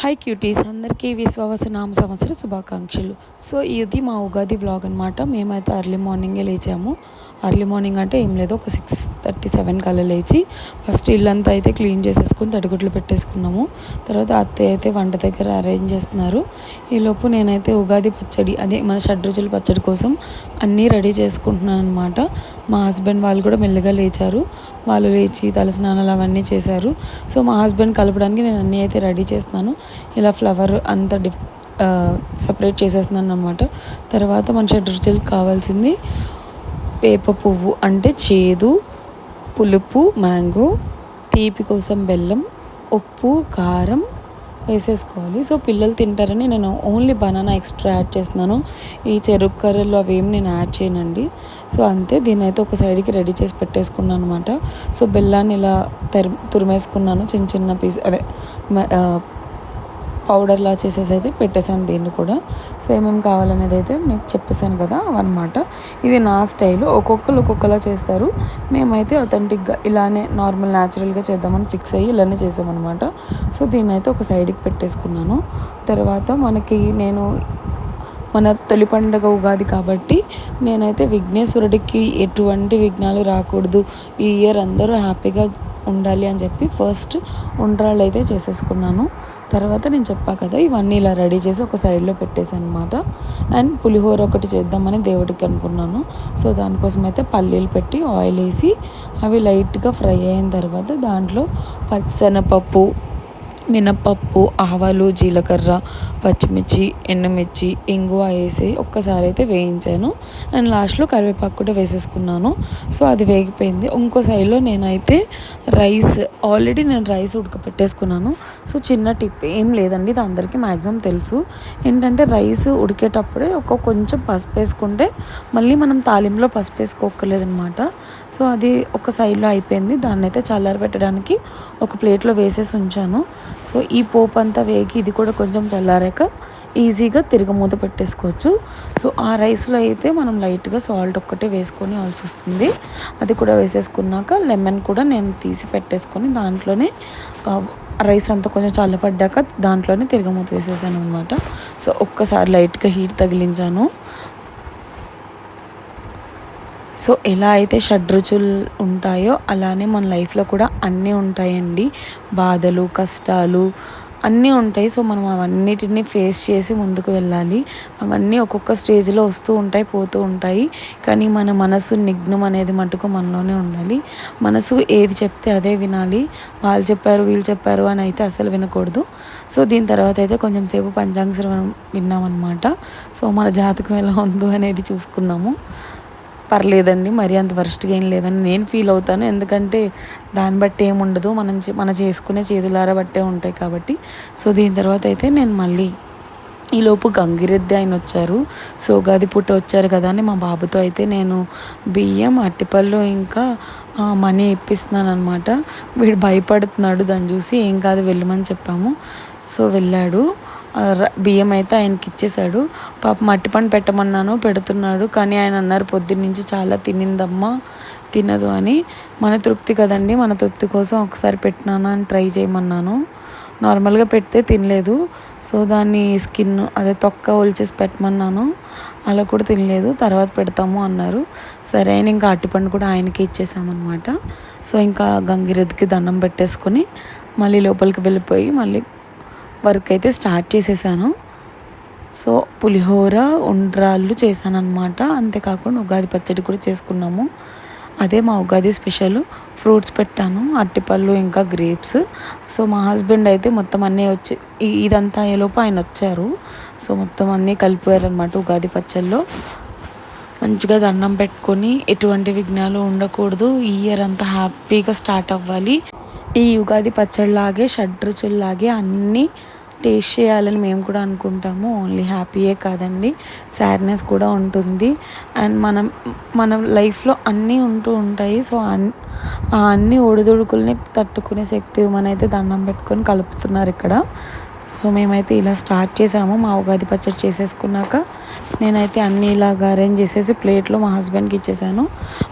High cuties అందరికీ విశ్వాస నామ సంవత్సర శుభాకాంక్షలు. సో ఇది మా ఉగాది వ్లాగ్ అనమాట మేమైతే అర్లీ మార్నింగే లేచాము. అర్లీ మార్నింగ్ అంటే ఏం లేదు. ఒక సిక్స్ థర్టీ సెవెన్ కల్లా లేచి ఫస్ట్ ఇల్లంతా అయితే క్లీన్ చేసేసుకుని తడిగుడ్లు పెట్టేసుకున్నాము. తర్వాత అత్తయ్య అయితే వంట దగ్గర అరేంజ్ చేస్తున్నారు. ఈలోపు నేనైతే ఉగాది పచ్చడి అదే మన షడ్రుచుల పచ్చడి కోసం అన్నీ రెడీ చేసుకుంటున్నాను అనమాట మా హస్బెండ్ వాళ్ళు కూడా మెల్లగా లేచారు. వాళ్ళు లేచి తలస్నానాలు అవన్నీ చేశారు. సో మా హస్బెండ్ కలపడానికి నేను అన్నీ అయితే రెడీ చేస్తున్నాను. ఇలా ఫ్లవర్ అంత డిఫ్ సపరేట్ చేసేస్తున్నాను అనమాట తర్వాత మన షడ్రుచులకు కావాల్సింది వేప పువ్వు అంటే చేదు పులుపు మ్యాంగో తీపి కోసం బెల్లం ఉప్పు కారం వేసేసుకోవాలి. సో పిల్లలు తింటారని నేను ఓన్లీ బనానా ఎక్స్ట్రా యాడ్ చేస్తున్నాను. ఈ చెరుకు కర్రలు అవి నేను యాడ్ చేయనండి. సో అంతే. దీని అయితే ఒక సైడ్కి రెడీ చేసి పెట్టేసుకున్నాను అనమాట సో బెల్లాన్ని ఇలా తరి తురిమేసుకున్నాను. చిన్న చిన్న పీస్ అదే పౌడర్లా చేసేసి అయితే పెట్టేశాను దీన్ని కూడా. సో ఏమేమి కావాలనేది అయితే మీకు చెప్పేశాను కదా అనమాట ఇది నా స్టైల్. ఒక్కొక్కరు ఒక్కొక్కలా చేస్తారు. మేమైతే అథెంటిక్గా ఇలానే నార్మల్ న్యాచురల్గా చేద్దామని ఫిక్స్ అయ్యి ఇలానే చేసామన్నమాట. సో దీన్ని అయితే ఒక సైడ్కి పెట్టేసుకున్నాను. తర్వాత మనకి నేను మన తొలి పండుగ ఉగాది కాబట్టి నేనైతే విఘ్నేశ్వరుడికి ఎటువంటి విఘ్నాలు రాకూడదు. ఈ ఇయర్ అందరూ హ్యాపీగా ఉండాలి అని చెప్పి ఫస్ట్ ఉండ్రాళ్ళు అయితే చేసేసుకున్నాను. తర్వాత నేను చెప్పా కదా ఇవన్నీ ఇలా రెడీ చేసి ఒక సైడ్లో పెట్టేసాను అనమాట అండ్ పులిహోర ఒకటి చేద్దామని దేవుడికి అనుకున్నాను. సో దానికోసం అయితే పల్లీలు పెట్టి ఆయిల్ వేసి అవి లైట్గా ఫ్రై అయిన తర్వాత దాంట్లో పచ్చిశనగపప్పు మినపప్పు ఆవాలు జీలకర్ర పచ్చిమిర్చి ఎండుమిర్చి ఇంగువ వేసి ఒక్కసారి అయితే వేయించాను. అండ్ లాస్ట్లో కరివేపాకు కూడా వేసేసుకున్నాను. సో అది వేగిపోయింది. ఇంకో సైడ్లో నేనైతే రైస్ ఆల్రెడీ నేను రైస్ ఉడకపెట్టేసుకున్నాను. సో చిన్న టిప్ ఏం లేదండి ఇది అందరికీ మ్యాక్సిమం తెలుసు. ఏంటంటే రైస్ ఉడికేటప్పుడే ఒక కొంచెం పసుపు వేసుకుంటే మళ్ళీ మనం తాలింపులో పసుపు వేసుకోకర్లేదనమాట సో అది ఒక సైడ్లో అయిపోయింది. దాన్ని అయితే చల్లారి పెట్టడానికి ఒక ప్లేట్లో వేసేసి ఉంచాను. సో ఈ పోపు అంతా వేగి ఇది కూడా కొంచెం చల్లారాక ఈజీగా తిరగమూత పెట్టేసుకోవచ్చు. సో ఆ రైస్లో అయితే మనం లైట్గా సాల్ట్ ఒక్కటే వేసుకొని ఆల్సి వస్తుంది. అది కూడా వేసేసుకున్నాక లెమన్ కూడా నేను తీసి పెట్టేసుకొని దాంట్లోనే రైస్ అంతా కొంచెం చల్లపడ్డాక దాంట్లోనే తిరగమూత వేసేసాను అనమాట సో ఒక్కసారి లైట్గా హీట్ తగిలించాను. సో ఎలా అయితే షడ్రుచులు ఉంటాయో అలానే మన లైఫ్లో కూడా అన్నీ ఉంటాయండి. బాధలు కష్టాలు అన్నీ ఉంటాయి. సో మనం అవన్నిటిని ఫేస్ చేసి ముందుకు వెళ్ళాలి. అవన్నీ ఒక్కొక్క స్టేజ్లో వస్తూ ఉంటాయి పోతూ ఉంటాయి. కానీ మన మనసు నిఘ్నం అనేది మటుకు మనలోనే ఉండాలి. మనసు ఏది చెప్తే అదే వినాలి. వాళ్ళు చెప్పారు వీళ్ళు చెప్పారు అని అయితే అసలు వినకూడదు. సో దీని తర్వాత అయితే కొంచెం సేపు పంచాంగ విన్నామన్నమాట. సో మన జాతకం ఎలా ఉందో అనేది చూసుకున్నాము. పర్లేదండి మరి అంత వర్స్ట్గా ఏం లేదని నేను ఫీల్ అవుతాను. ఎందుకంటే దాన్ని బట్టి ఏముండదు మనం మన చేసుకునే చేతులారా బట్టే ఉంటాయి కాబట్టి. సో దీని తర్వాత అయితే నేను మళ్ళీ ఈలోపు గంగిరెద్ది ఆయన వచ్చారు. సో గది పుట్ట వచ్చారు కదా అని మా బాబుతో అయితే నేను బియ్యం అట్టిపళ్ళు ఇంకా మనీ ఇప్పిస్తున్నాను అనమాట వీడు భయపడుతున్నాడు దాన్ని చూసి. ఏం కాదు వెళ్ళమని చెప్పాము. సో వెళ్ళాడు. బియ్యం అయితే ఆయనకి ఇచ్చేశాడు. పాప మట్టి పని పెట్టమన్నాను పెడుతున్నాడు. కానీ ఆయన అన్నారు పొద్దున్నుంచి చాలా తినిందమ్మా తినదు అని. మన తృప్తి కదండి మన తృప్తి కోసం ఒకసారి పెట్టినాను అని ట్రై చేయమన్నాను. నార్మల్గా పెడితే తినలేదు. సో దాన్ని స్కిన్ అదే తొక్క ఒలిచేసి పెట్టమన్నాను. అలా కూడా తినలేదు. తర్వాత పెడతాము అన్నారు. సరే అని ఇంకా అట్టిపండు కూడా ఆయనకి ఇచ్చేసామన్నమాట. సో ఇంకా గంగిరెద్దుకి దండం పెట్టేసుకొని మళ్ళీ లోపలికి వెళ్ళిపోయి మళ్ళీ వర్క్ అయితే స్టార్ట్ చేసేసాను. సో పులిహోర ఉండ్రాళ్ళు చేశాను అంతేకాకుండా ఉగాది పచ్చడి కూడా చేసుకున్నాము. అదే మా ఉగాది స్పెషల్. ఫ్రూట్స్ పెట్టాను అరటిపళ్ళు ఇంకా గ్రేప్స్. సో మా హస్బెండ్ అయితే మొత్తం అన్నీ వచ్చి ఇదంతా అయ్యేలోపు ఆయన వచ్చారు. సో మొత్తం అన్నీ కలిపారనమాట ఉగాది పచ్చల్లో మంచిగా దండం పెట్టుకొని ఎటువంటి విఘ్నాలు ఉండకూడదు. ఈ ఇయర్ అంతా హ్యాపీగా స్టార్ట్ అవ్వాలి. ఈ ఉగాది పచ్చడిలాగే షడ్రుచుల్లాగే అన్నీ టేస్ట్ చేయాలని మేము కూడా అనుకుంటాము. ఓన్లీ హ్యాపీయే కాదండి. సాడ్నెస్ కూడా ఉంటుంది. అండ్ మనం మన లైఫ్లో అన్నీ ఉంటూ ఉంటాయి. సో ఆ అన్ని ఒడిదుడుకుల్ని తట్టుకునే శక్తి మనైతే దండం పెట్టుకొని కలుపుతున్నారు ఇక్కడ. సో మేమైతే ఇలా స్టార్ట్ చేసాము. మా ఉగాది పచ్చడి చేసేసుకున్నాక నేనైతే అన్నీ ఇలాగ అరేంజ్ చేసేసి ప్లేట్లో మా హస్బెండ్కి ఇచ్చేసాను.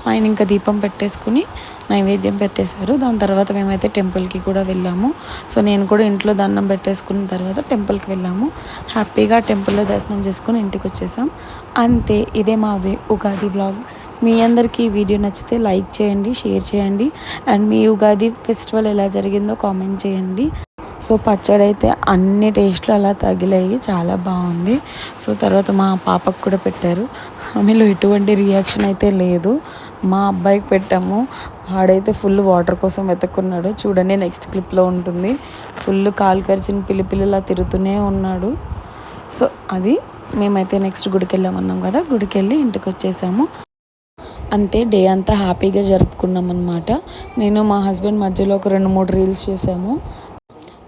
ఆయన ఇంకా దీపం పెట్టేసుకుని నైవేద్యం పెట్టేశారు. దాని తర్వాత మేమైతే టెంపుల్కి కూడా వెళ్ళాము. సో నేను కూడా ఇంట్లో దండం పెట్టేసుకున్న తర్వాత టెంపుల్కి వెళ్ళాము. హ్యాపీగా టెంపుల్లో దర్శనం చేసుకుని ఇంటికి వచ్చేసాం. అంతే ఇదే మా ఉగాది బ్లాగ్ మీ అందరికీ ఈ వీడియో నచ్చితే లైక్ చేయండి షేర్ చేయండి. అండ్ మీ ఉగాది ఫెస్టివల్ ఎలా జరిగిందో కామెంట్ చేయండి. సో పచ్చడి అయితే అన్ని టేస్ట్లు అలా తగిలాయి చాలా బాగుంది. సో తర్వాత మా పాపకు కూడా పెట్టారు. ఆమెలో ఎటువంటి రియాక్షన్ అయితే లేదు. మా అబ్బాయికి పెట్టాము. వాడైతే ఫుల్ వాటర్ కోసం వెతుక్కున్నాడు. చూడండి నెక్స్ట్ క్లిప్లో ఉంటుంది. ఫుల్ కాలు కరిచిన పిల్లిపిల్లిలా తిరుగుతూనే ఉన్నాడు. సో అది మేమైతే నెక్స్ట్ గుడికి వెళ్ళామన్నాం కదా గుడికి వెళ్ళి ఇంటికి వచ్చేసాము. అంతే డే అంతా హ్యాపీగా జరుపుకున్నాం అనమాట నేను మా హస్బెండ్ మధ్యలో ఒక రెండు మూడు రీల్స్ చేసాము.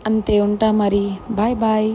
అంతే ఉంటా మరి. Bye bye.